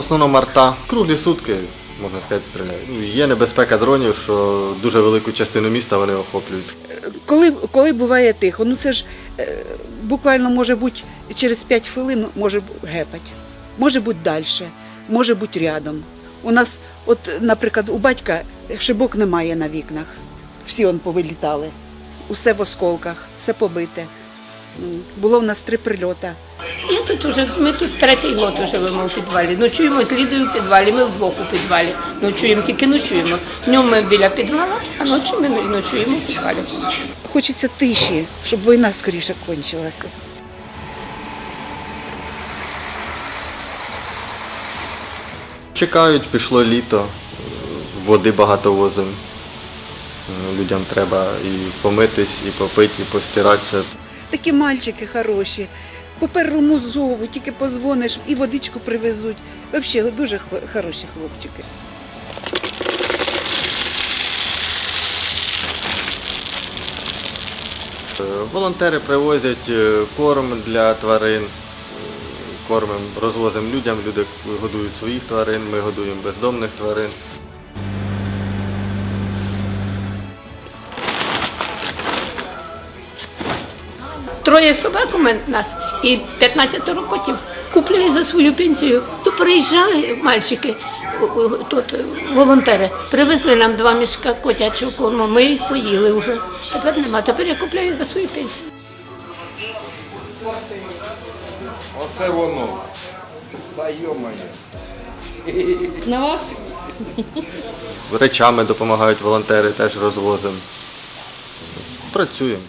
основному арта. Круглі сутки, можна сказати, стріляють. Ну, є небезпека дронів, що дуже велику частину міста вони охоплюють. Коли, коли буває тихо, ну це ж е, буквально може бути через 5 хвилин може гепать, може бути далі, може бути рядом. У нас, от, наприклад, у батька шибок немає на вікнах. Всі он повилітали. Усе в осколках, все побите. Було в нас три прильоти. Я тут уже, ми тут третій год живемо в підвалі. Ночуємо з Лідою в підвалі, ми вдвох у підвалі. Ночуємо, тільки ночуємо. Днем ми біля підвала, а ночі ми ночуємо в підвалі. Хочеться тиші, щоб війна скоріше кончилася. Чекають, пішло літо, води багато возимо. Людям треба і помитись, і попити, і постиратися. Такі мальчики хороші. По першому зову тільки позвониш і водичку привезуть. Взагалі дуже хороші хлопчики. Е, Волонтери привозять е, корм для тварин, кормимо, розвозимо людям, люди годують своїх тварин, ми годуємо бездомних тварин. Троє собак у мене нас і 15 котів. Купляю за свою пенсію. То приїжджали мальчики, тут е, волонтери, привезли нам два мішка котячого корму. Ми їх поїли вже. Тепер нема. Тепер я купляю за свою пенсію. Оце воно. Та йомає. На вас? Речами допомагають волонтери, теж розвозимо. Працюємо.